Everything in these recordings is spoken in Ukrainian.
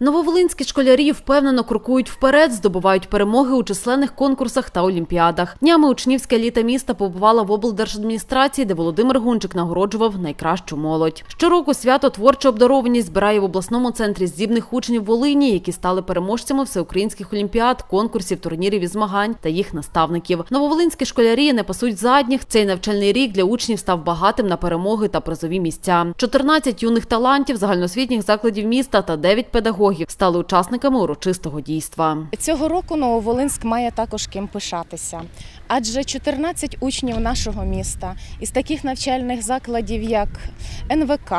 Нововолинські школярі впевнено крокують вперед, здобувають перемоги у численних конкурсах та олімпіадах. Днями учнівська еліта міста побувала в облдержадміністрації, де Володимир Гунчик нагороджував найкращу молодь. Щороку свято творча обдарованість збирає в обласному центрі здібних учнів Волині, які стали переможцями всеукраїнських олімпіад, конкурсів, турнірів і змагань та їх наставників. Нововолинські школярі не пасуть задніх. Цей навчальний рік для учнів став багатим на перемоги та призові місця. 14 юних талантів загальноосвітніх закладів міста та 9 педагогів стали учасниками урочистого дійства. Цього року Нововолинськ має також ким пишатися, адже 14 учнів нашого міста із таких навчальних закладів, як НВК,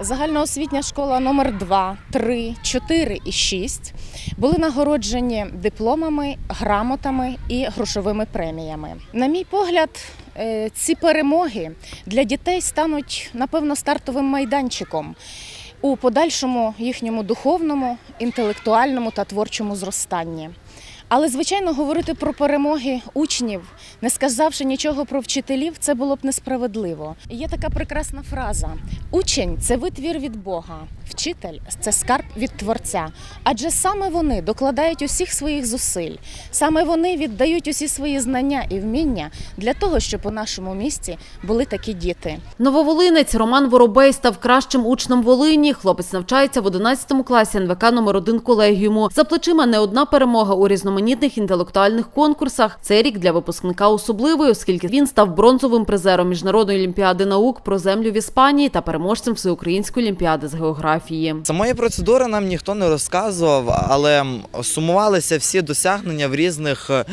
загальноосвітня школа номер 2, 3, 4 і 6, були нагороджені дипломами, грамотами і грошовими преміями. На мій погляд, е, ці перемоги для дітей стануть напевно стартовим майданчиком у подальшому їхньому духовному, інтелектуальному та творчому зростанні. Але, звичайно, говорити про перемоги учнів, не сказавши нічого про вчителів, це було б несправедливо. Є така прекрасна фраза: учень це витвір від Бога, вчитель це скарб від Творця. Адже саме вони докладають усіх своїх зусиль, саме вони віддають усі свої знання і вміння для того, щоб у нашому місті були такі діти. Нововолинець Роман Воробей став кращим учнем Волині. Хлопець навчається в 11 класі НВК номер 1 колегіуму. За плечима не одна перемога у різноманітних інтелектуальних конкурсах. Цей рік для випускника особливий, оскільки він став бронзовим призером міжнародної олімпіади наук про землю в Іспанії та переможцем всеукраїнської олімпіади з географії. Самої процедури нам ніхто не розказував, але сумувалися всі досягнення в різних е,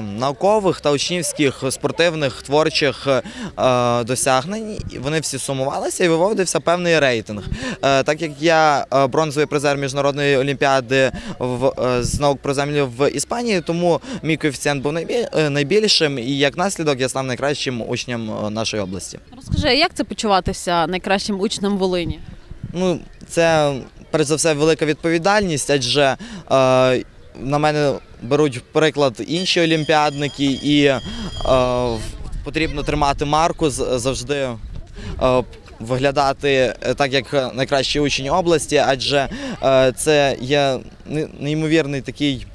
наукових та учнівських спортивних творчих е, досягнень. Вони всі сумувалися і виводився певний рейтинг. Е, так як я е, бронзовий призер міжнародної олімпіади в, е, з наук про землю в Іспанії, тому мій коефіцієнт був е, найбільшим, і як наслідок я став найкращим учнем е, нашої області. Розкажи, як це почуватися найкращим учнем Волині? Ну, це перш за все велика відповідальність, адже е, на мене беруть приклад інші олімпіадники, і е, потрібно тримати марку завжди. Е, Виглядати е, так, як найкращий учень області, адже е, це є неймовірний такий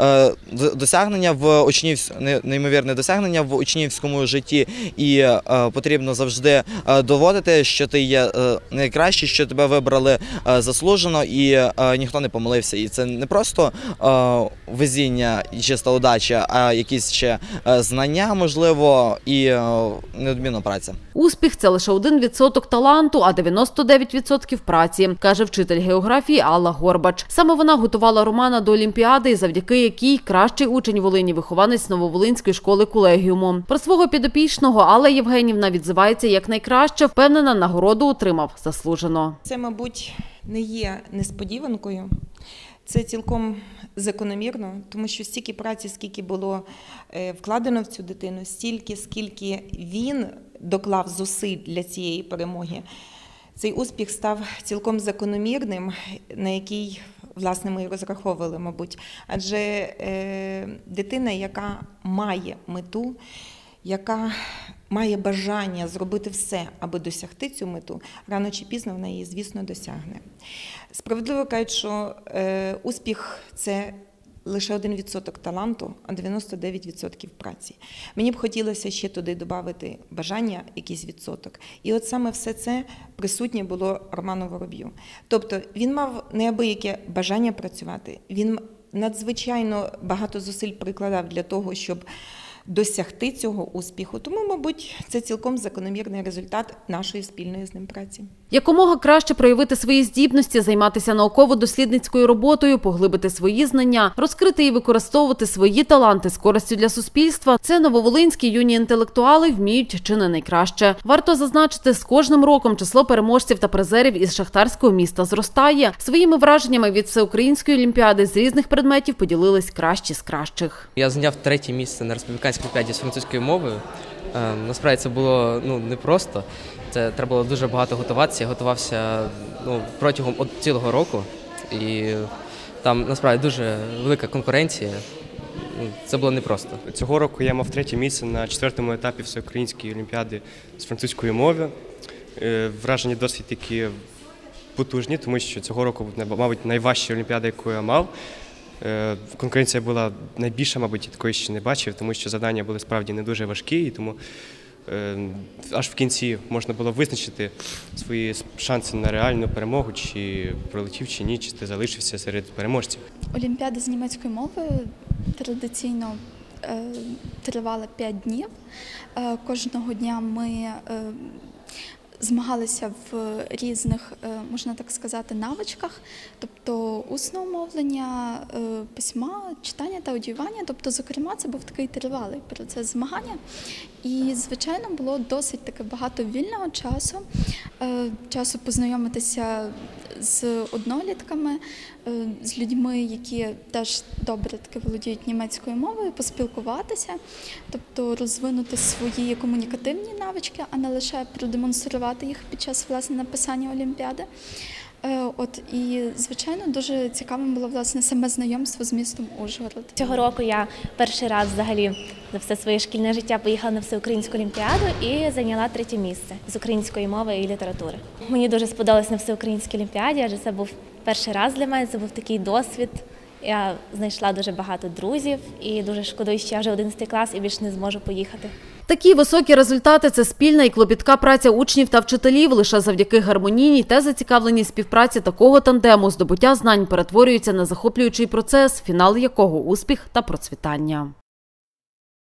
е, досягнення в учнівсь... неймовірне досягнення в учнівському житті, і е, потрібно завжди е, доводити, що ти є найкращий, що тебе вибрали заслужено, і ніхто не помилився. І це не просто везіння і чиста удача, а якісь ще знання, можливо, і неодмінна праця. Успіх це лише 1% таланту, а 99% праці, каже вчитель географії Алла Горбач. Саме вона готувала Романа до Олімпіади, завдяки якій кращий учень Волині вихованець Нововолинської школи колегіуму. Про свого підопічного Алла Євгенівна відзивається як найкраще, впевнена, нагороду отримав заслужено. Це, мабуть, не є несподіванкою. Це цілком закономірно, тому що стільки праці, скільки було е, вкладено в цю дитину, стільки, скільки він доклав зусиль для цієї перемоги, цей успіх став цілком закономірним, на який власне ми і розраховували, мабуть. Адже е, дитина, яка має мету, яка має бажання зробити все, аби досягти цю мету, рано чи пізно вона її, звісно, досягне. Справедливо кажуть, що е, успіх це лише 1% таланту, а 99% праці. Мені б хотілося ще туди додати бажання, якийсь відсоток. І от саме все це присутнє було Роману Вороб'ю. Тобто він мав неабияке бажання працювати. Він надзвичайно багато зусиль прикладав для того, щоб досягти цього успіху. Тому, мабуть, це цілком закономірний результат нашої спільної з ним праці. Якомога краще проявити свої здібності, займатися науково-дослідницькою роботою, поглибити свої знання, розкрити і використовувати свої таланти з користю для суспільства. Це нововолинські юні інтелектуали вміють чи не найкраще. Варто зазначити, з кожним роком число переможців та призерів із шахтарського міста зростає. Своїми враженнями від всеукраїнської олімпіади з різних предметів поділились кращі з кращих. Я зайняв третє місце на республіканській олімпіаді з французькою мовою. Е, Насправді це було ну, непросто. Це треба було дуже багато готуватися. Я готувався ну, протягом цілого року. І там насправді дуже велика конкуренція. Ну, Це було непросто. Цього року я мав третє місце на четвертому етапі всеукраїнської олімпіади з французької мови. Е, Враження досить такі потужні, тому що цього року, мабуть, найважча олімпіада, яку я мав. Е, Конкуренція була найбільша, мабуть, я такої ще не бачив, тому що завдання були справді не дуже важкі, і тому е, аж в кінці можна було визначити свої шанси на реальну перемогу, чи пролетів, чи ні, чи ти залишився серед переможців. Олімпіада з німецької мови традиційно е, тривала 5 днів. Кожного дня ми змагалися в різних, е, можна так сказати, навичках, тобто усного мовлення, е, письма, читання та аудіювання. Тобто, зокрема, це був такий тривалий процес змагання. І, звичайно, було досить таки багато вільного часу, е, часу познайомитися з однолітками, е, з людьми, які теж добре таки володіють німецькою мовою, поспілкуватися, тобто розвинути свої комунікативні навички, а не лише продемонструвати їх під час власне написання олімпіади. Е, От і звичайно дуже цікавим було власне саме знайомство з містом Ужгород. Цього року я перший раз взагалі за все своє шкільне життя поїхала на всеукраїнську олімпіаду і зайняла третє місце з української мови і літератури. Мені дуже сподобалось на всеукраїнській олімпіаді, адже це був перший раз для мене. Це був такий досвід. Я знайшла дуже багато друзів і дуже шкодую, що я вже 11 клас і більше не зможу поїхати. Такі високі результати це спільна і клопітка праця учнів та вчителів. Лише завдяки гармонійній та зацікавленій співпраці такого тандему здобуття знань перетворюється на захоплюючий процес, фінал якого успіх та процвітання.